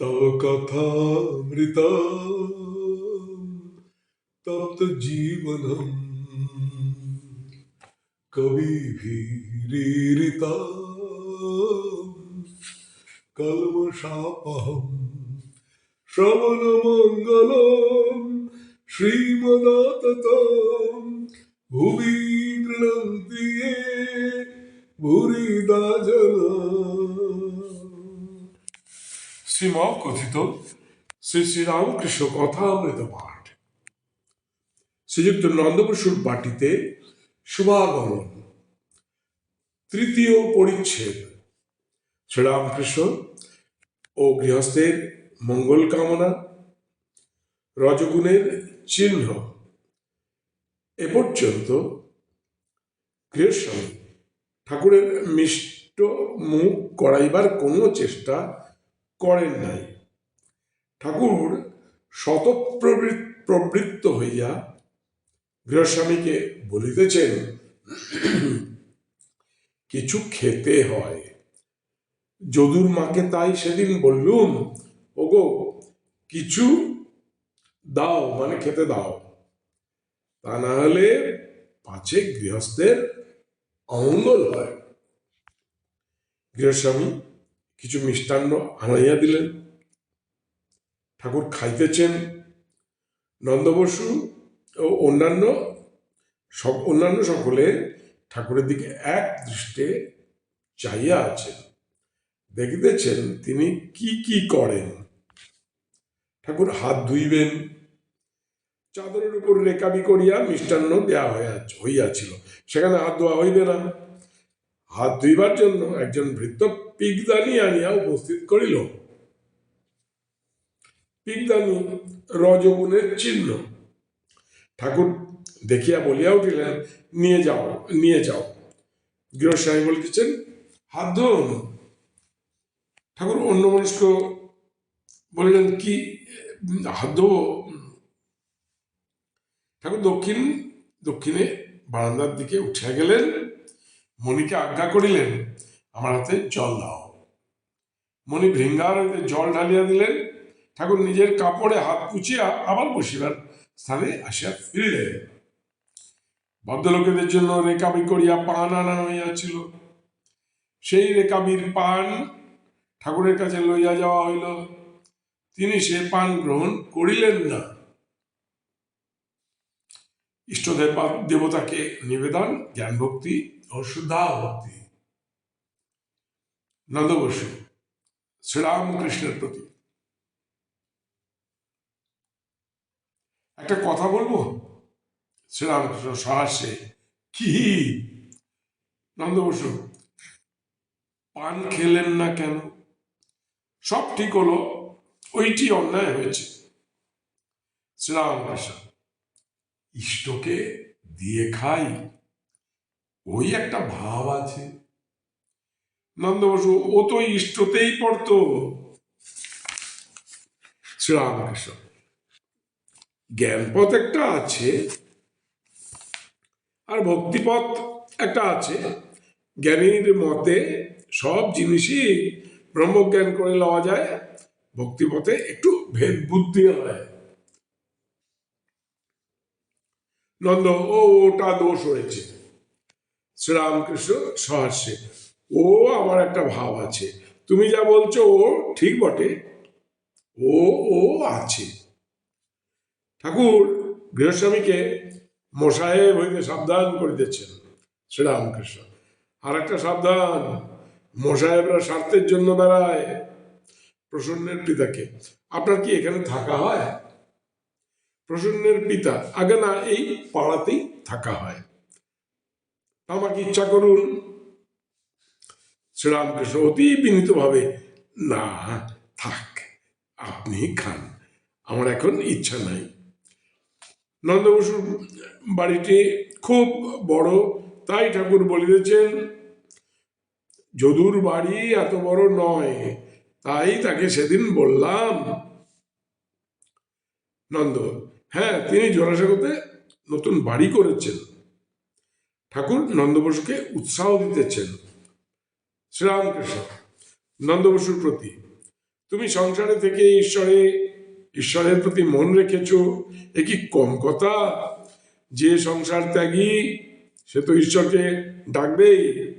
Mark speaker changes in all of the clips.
Speaker 1: तव कथामृता तप्तजीवनम् कविभिरीरिता कल्मषापहम् श्रवणमङ्गलम् श्रीमदातताम् भुवि गृह्णन्ति ये भूरिदा जना শ্রীম কথিত শ্রী শ্রীরামকৃষ্ণ কথামৃত পাঠ। শ্রীযুক্ত নন্দবসুর বাটিতে শুভাগমন। তৃতীয় পরিচ্ছেদ। শ্রীরামকৃষ্ণ ও গৃহস্থের মঙ্গল কামনা, রজগুণের চিহ্ন, এ পর্যন্ত গৃহস্বামী ঠাকুরের মিষ্ট মুখ করাইবার কোনো চেষ্টা করেন নাই। ঠাকুর শতপ্রবৃত, প্রবৃত্ত হইয়া গৃহস্বামীকে বলিতেছেন, কিছু খেতে হয়। যদুর মাকে তাই সেদিন বললুম, ওগো, কিছু দাও মানে খেতে দাও। তা না হলে পাছে গৃহস্থের অমঙ্গল হয়। গৃহস্বামী কিছু মিষ্টান্ন আনাইয়া দিলেন। ঠাকুর খাইতেছেন। নন্দবসু ও অন্যান্য সব, অন্যান্য সকলে ঠাকুরের দিকে এক দৃষ্টে চাইয়া আছেন। দেখিতেছেন তিনি কি কি করেন। ঠাকুর হাত ধুইবেন। চাদরের উপর রেকাবি করিয়া মিষ্টান্ন দেওয়া হইয়াছিল। সেখানে হাত ধোয়া হইবে না। হাত ধুইবার জন্য একজন ভৃত্য পিকদানি আনিয়া উপস্থিত করিল পিকদানি রজগুণের চিহ্ন ঠাকুর দেখিয়া বলিয়া উঠিলেন নিয়ে যাও নিয়ে যাও গৃহস্বামী বলিতেছেন হাত ধোন ঠাকুর অন্য মনস্ক বললেন কি হাত ধোবো ঠাকুর দক্ষিণ দক্ষিণে বারান্দার দিকে উঠিয়া গেলেন মণিকে আজ্ঞা করিলেন আমার হাতে জল দাও। মণি ভৃঙ্গার হইতে জল ঢালিয়া দিলেন। ঠাকুর নিজের কাপড়ে হাত পুছিয়া আবার বসিবার স্থানে আসিয়া ফিরিলেন। ভদ্রলোকেদের জন্য রেকাবি করিয়া পান আনা হইয়াছিল। সেই রেকাবির পান ঠাকুরের কাছে লইয়া যাওয়া হইল। তিনি সে পান গ্রহণ করিলেন না। ইষ্টদেব দেবতাকে নিবেদন জ্ঞান ভক্তি ও শুদ্ধা ভক্তি নন্দ বসু শ্রীরামকৃষ্ণের প্রতি। একটা কথা বলব? শ্রীরামকৃষ্ণ সাহসে কি? নন্দ বসু পান খেলেন না কেন? সব ঠিক হলো, ওইটি অন্যায় হয়েছে। শ্রীরামকৃষ্ণ, ইষ্টকে দিয়ে খাই, ওই একটা ভাব আছে। নন্দ বসু ও তো ইষ্টতেই পড়তো শ্রীরামকৃষ্ণ জ্ঞানপথ একটা আছে আর ভক্তিপথ একটা আছে জ্ঞানীর মতে সব জিনিসই ব্রহ্মজ্ঞান করে লওয়া যায় ভক্তিপথে একটু ভেদ বুদ্ধি হয় নন্দ ও ওটা দোষ হয়েছে শ্রীরামকৃষ্ণ সহাস্যে ও আমার একটা ভাব আছে। তুমি যা বলছো ও ঠিক বটে। ও ও আছে। ঠাকুর, গৃহস্বামীকে মশাহেব হইতে সাবধান করিতেছেন শ্রীরামকৃষ্ণ। আর একটা সাবধান মশাহেবরা স্বার্থের জন্য বেড়ায় প্রসন্নের পিতাকে। আপনার কি এখানে থাকা হয়? প্রসন্নের পিতা, আগে না, এই পাড়াতেই থাকা হয়। আমাকে ইচ্ছা করুন? শ্রীরামকৃষ্ণ অতি বিনীতভাবে, না, থাক, আপনি খান, আমার এখন ইচ্ছা নাই। নন্দবসুর বাড়িটি খুব বড়, তাই ঠাকুর বলিতেছেন, যদুর বাড়ি এত বড় নয়, তাই তাকে সেদিন বললাম। নন্দ হ্যাঁ তিনি জোড়াসাগোতে নতুন বাড়ি করেছেন। ঠাকুর নন্দবসুকে উৎসাহ দিতেছেন। শ্রীরামকৃষ্ণ, নন্দবসুর প্রতি। তুমি সংসারে থেকে ঈশ্বরে, ঈশ্বরের প্রতি মন রেখেছ, এ কি কম কথা? যে সংসার ত্যাগী, সে তো ঈশ্বরকে ডাকবেই।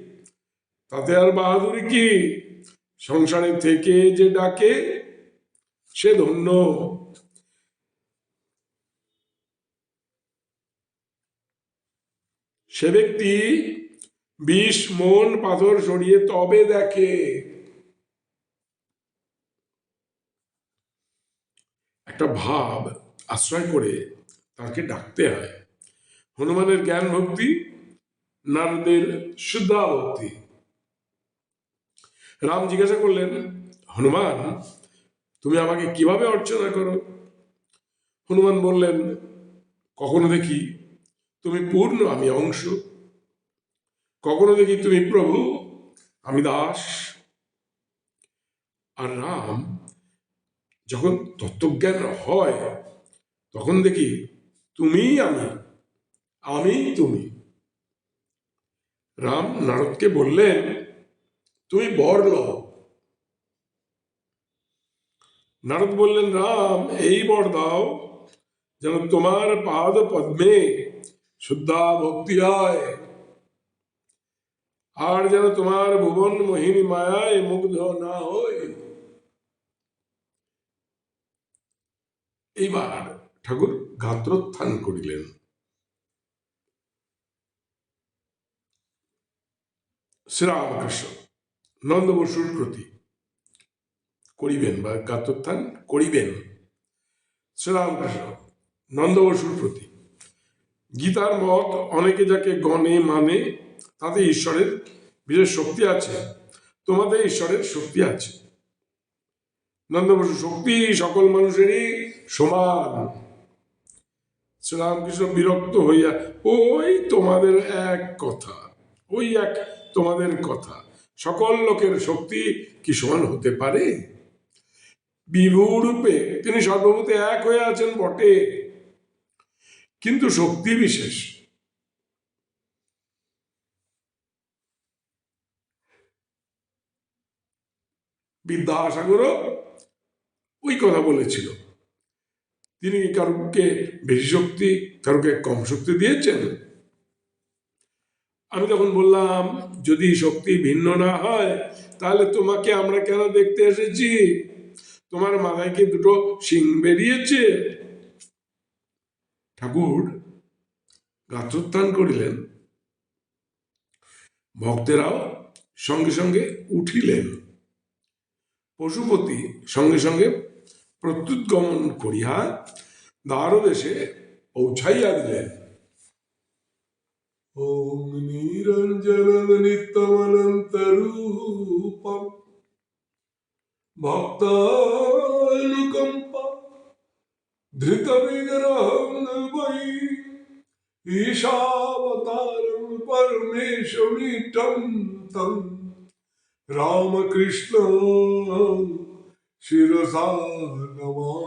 Speaker 1: তাতে আর বাহাদুরি কি? সংসারে থেকে যে ডাকে, সে ধন্য। সে ব্যক্তি বিষ, মন, পাথর সরিয়ে তবে দেখে। একটা ভাব আশ্রয় করে তাকে ডাকতে হয়। হনুমানের জ্ঞান ভক্তি, নারদের শুদ্ধা ভক্তি। রাম জিজ্ঞাসা করলেন, হনুমান, তুমি আমাকে কীভাবে অর্চনা করো? হনুমান বললেন, কখনো দেখি তুমি পূর্ণ, আমি অংশ। কখনো দেখি তুমি প্রভু, আমি দাস। আর রাম, যখন তত্ত্বজ্ঞান হয়, তখন দেখি তুমি আমি আমি তুমি। রাম নারদকে বললেন, তুমি বর লও নারদ বললেন, রাম, এই বর দাও, যেন তোমার পাদ পদ্মে শুদ্ধা ভক্তি হয়। আর যেন তোমার ভুবন মোহিনী মায়ায় মুগ্ধ না হয়। এইবার ঠাকুর গাত্রোত্থান করিলেন। শ্রীরামকৃষ্ণ নন্দ বসুর প্রতি করিবেন বা গাত্রোত্থান করিবেন। শ্রীরামকৃষ্ণ নন্দ বসুর প্রতি গীতার মত অনেকে যাকে গণে মানে তাতে ঈশ্বরের বিশেষ শক্তি আছে। তোমাদের ঈশ্বরের শক্তি আছে। নন্দ বসু, শক্তি সকল মানুষেরই সমান। শ্রীরামকৃষ্ণ বিরক্ত হইয়া, ওই তোমাদের এক কথা, ওই এক তোমাদের কথা, সকল লোকের শক্তি কি সমান হতে পারে? বিভূরূপে তিনি সর্বভূতে এক হয়ে আছেন বটে। কিন্তু শক্তি বিশেষ। বিদ্যাসাগরও ওই কথা বলেছিল। তিনি কারুকে বেশি শক্তি, কারুকে কম শক্তি দিয়েছেন? আমি তখন বললাম, যদি শক্তি ভিন্ন না হয়, তাহলে তোমাকে আমরা কেন দেখতে এসেছি? তোমার মাথায় কি দুটো শিং বেরিয়েছে? ঠাকুর গাত্রোত্থান করিলেন। ভক্তেরাও সঙ্গে সঙ্গে উঠিলেন। পশুপতি সঙ্গে সঙ্গে প্রত্যুৎগমন করিয়া দ্বারদেশে পৌঁছাইয়া দিলেন। ওম নিরঞ্জন নিত্যমনন্তরূপম ভক্তানুকম্পা ধৃত বিগ্রহম বৈ ঈশাবতারম পরমেশ্বমিটম তম रामकृष्ण शिरसा नमः